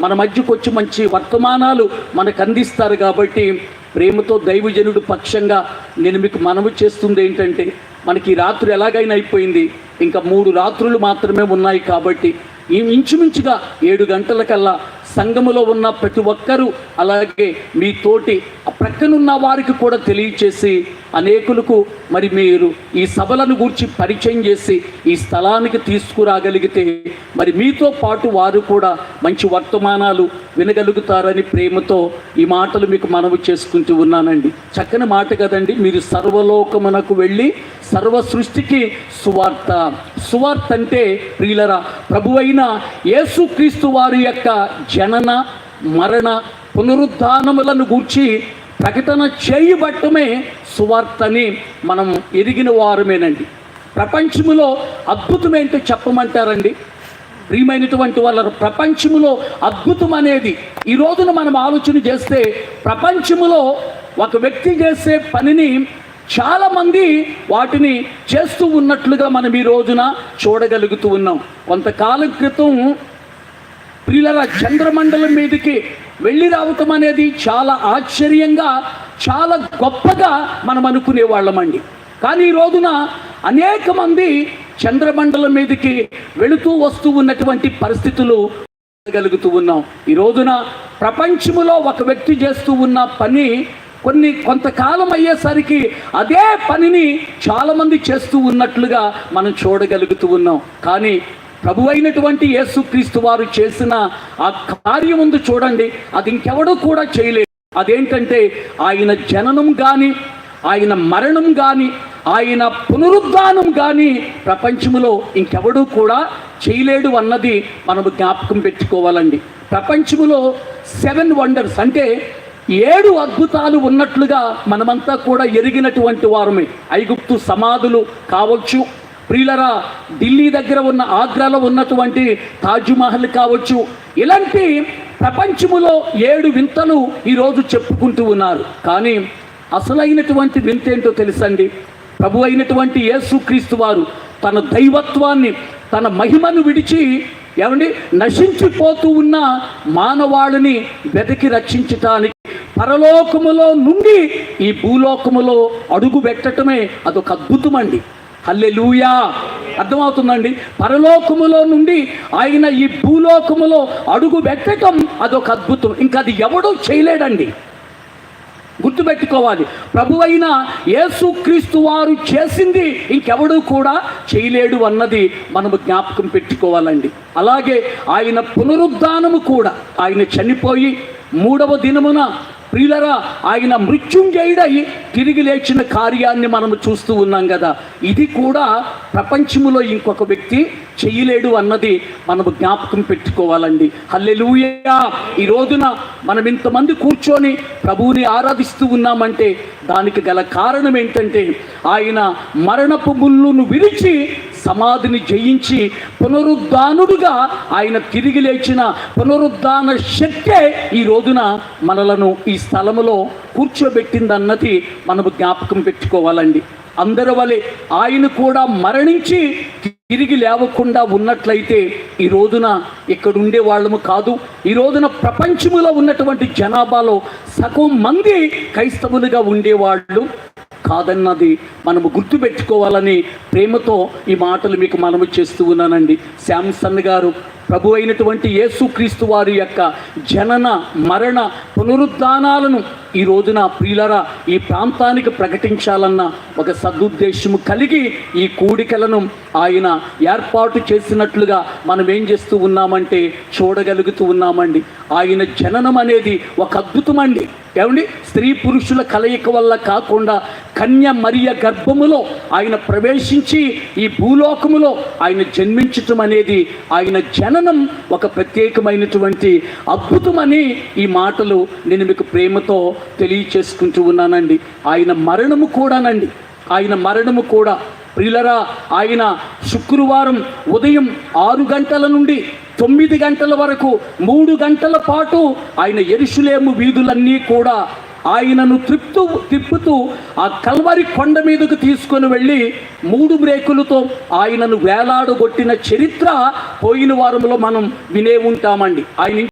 మన మధ్యకు వచ్చి మంచి వర్తమానాలు మనకు అందిస్తారు కాబట్టి ప్రేమతో దైవజనుడు పక్షంగా నేను మీకు మనవి చేస్తుంది ఏంటంటే మనకి రాత్రి ఎలాగైనా అయిపోయింది. ఇంకా మూడు రాత్రులు మాత్రమే ఉన్నాయి కాబట్టి ఈ ఇంచుమించుగా ఏడు గంటలకల్లా సంఘములో ఉన్న ప్రతి ఒక్కరూ అలాగే మీ తోటి ఆ ప్రక్కనున్న వారికి కూడా తెలియచేసి అనేకులకు మరి మీరు ఈ సభలను గూర్చి పరిచయం చేసి ఈ స్థలానికి తీసుకురాగలిగితే మరి మీతో పాటు వారు కూడా మంచి వర్తమానాలు వినగలుగుతారని ప్రేమతో ఈ మాటలు మీకు మనవి చేసుకుంటూ ఉన్నానండి. చక్కని మాట కదండి. మీరు సర్వలోకమునకు వెళ్ళి సర్వ సృష్టికి సువార్త. సువార్త అంటే ప్రియులరా ప్రభువైన యేసుక్రీస్తు వారి యొక్క జనన మరణ పునరుద్ధానములను గూర్చి ప్రకటన చేయబట్టమే సువార్తని మనం ఎరిగిన వారమేనండి. ప్రపంచములో అద్భుతం ఏంటో చెప్పమంటారండి? ప్రియమైనటువంటి వాళ్ళ ప్రపంచములో అద్భుతం అనేది ఈ రోజున మనం ఆలోచన చేస్తే ప్రపంచములో ఒక వ్యక్తి చేసే పనిని చాలామంది వాటిని చేస్తూ ఉన్నట్లుగా మనం ఈ రోజున చూడగలుగుతూ ఉన్నాం. కొంతకాలం క్రితం పిల్లల చంద్రమండలం మీదకి వెళ్ళి రావటం అనేది చాలా ఆశ్చర్యంగా చాలా గొప్పగా మనం అనుకునే వాళ్ళమండి. కానీ ఈ రోజున అనేక మంది చంద్రమండలం మీదకి వెళుతూ వస్తూ ఉన్నటువంటి పరిస్థితులు గలుగుతూ ఉన్నాం. ఈ రోజున ప్రపంచములో ఒక వ్యక్తి చేస్తూ ఉన్న పని కొన్ని కొంతకాలం అయ్యేసరికి అదే పనిని చాలామంది చేస్తూ ఉన్నట్లుగా మనం చూడగలుగుతూ ఉన్నాం. కానీ ప్రభు అయినటువంటి యేసుక్రీస్తు వారు చేసిన ఆ కార్యం ఉంది చూడండి. అది ఇంకెవడూ కూడా చేయలేదు. అదేంటంటే ఆయన జననం కానీ ఆయన మరణం కానీ ఆయన పునరుద్ధానం కానీ ప్రపంచంలో ఇంకెవడూ కూడా చేయలేడు అన్నది మనము జ్ఞాపకం పెట్టుకోవాలండి. ప్రపంచంలో సెవెన్ వండర్స్ అంటే ఏడు అద్భుతాలు ఉన్నట్లుగా మనమంతా కూడా ఎరిగినటువంటి వారమే. ఐగుప్తు సమాధులు కావచ్చు ప్రియులరా ఢిల్లీ దగ్గర ఉన్న ఆగ్రాలో ఉన్నటువంటి తాజ్మహల్ కావచ్చు ఇలాంటి ప్రపంచములో ఏడు వింతలు ఈరోజు చెప్పుకుంటూ ఉన్నారు. కానీ అసలైనటువంటి వింత ఏంటో తెలుసండి? ప్రభు అయినటువంటి యేసుక్రీస్తు వారు తన దైవత్వాన్ని తన మహిమను విడిచి ఏమండి నశించిపోతూ ఉన్న మానవాళిని వెతికి రక్షించటానికి పరలోకములో నుండి ఈ భూలోకములో అడుగు పెట్టటమే అదొక అద్భుతం అండి హల్లెలూయా. అర్థమవుతుందండి? పరలోకములో నుండి ఆయన ఈ భూలోకములో అడుగు పెట్టడం అదొక అద్భుతం. ఇంకా అది ఎవడూ చేయలేడండి. గుర్తుపెట్టుకోవాలి. ప్రభు అయిన యేసుక్రీస్తు వారు చేసింది ఇంకెవడు కూడా చేయలేడు అన్నది మనము జ్ఞాపకం పెట్టుకోవాలండి. అలాగే ఆయన పునరుద్ధానము కూడా. ఆయన చనిపోయి మూడవ దినమున ప్రియులరా ఆయన మృత్యుంజయుడై తిరిగి లేచిన కార్యాన్ని మనము చూస్తూ ఉన్నాం కదా. ఇది కూడా ప్రపంచములో ఇంకొక వ్యక్తి చేయలేడు అన్నది మనము జ్ఞాపకం పెట్టుకోవాలండి. హల్లెలూయా! ఈ రోజున మనం ఇంతమంది కూర్చొని ప్రభువుని ఆరాధిస్తూ ఉన్నామంటే దానికి గల కారణం ఏంటంటే ఆయన మరణపు ముళ్ళును విరిచి సమాధిని జయించి పునరుద్ధానుడుగా ఆయన తిరిగి లేచిన పునరుద్ధాన శక్తే ఈ రోజున మనలను ఈ స్థలములో కూర్చోబెట్టిందన్నది మనము జ్ఞాపకం పెట్టుకోవాలండి. అందరి వలె ఆయన కూడా మరణించి తిరిగి లేవకుండా ఉన్నట్లయితే ఈ రోజున ఇక్కడ ఉండే వాళ్ళము కాదు. ఈ రోజున ప్రపంచములో ఉన్నటువంటి జనాభాలో సగం మంది క్రైస్తవులుగా ఉండేవాళ్ళు. కాదన్నది మనము గుర్తుపెట్టుకోవాలని ప్రేమతో ఈ మాటలు మీకు మనము చేస్తూ ఉన్నానండి. శాంసన్ గారు ప్రభు అయినటువంటి యేసుక్రీస్తు వారి యొక్క జనన మరణ పునరుద్ధానాలను ఈ రోజున ప్రియులరా ఈ ప్రాంతానికి ప్రకటించాలన్న ఒక సదుద్దేశము కలిగి ఈ కూడికలను ఆయన ఏర్పాటు చేసినట్లుగా మనం ఏం చేస్తూ ఉన్నామంటే చూడగలుగుతూ ఉన్నామండి. ఆయన జననం అనేది ఒక అద్భుతం అండి ఏమండి? స్త్రీ పురుషుల కలయిక వల్ల కాకుండా కన్య మరియ గర్భములో ఆయన ప్రవేశించి ఈ భూలోకములో ఆయన జన్మించటం అనేది ఆయన జననం ఒక ప్రత్యేకమైనటువంటి అద్భుతమని ఈ మాటలు నేను మీకు ప్రేమతో తెలియచేసుకుంటూ ఉన్నానండి. ఆయన మరణము కూడానండి. ఆయన మరణము కూడా. ప్రిలరా ఆయన శుక్రవారం ఉదయం ఆరు గంటల నుండి తొమ్మిది గంటల వరకు మూడు గంటల పాటు ఆయన ఎరుషులేము వీధులన్నీ కూడా ఆయనను త్రిప్తూ తిప్పుతూ ఆ కల్వరి కొండ మీదకు తీసుకొని వెళ్ళి మూడు బ్రేకులతో ఆయనను వేలాడగొట్టిన చరిత్ర పోయిన వారంలో మనం వినే ఉంటామండి. ఆయన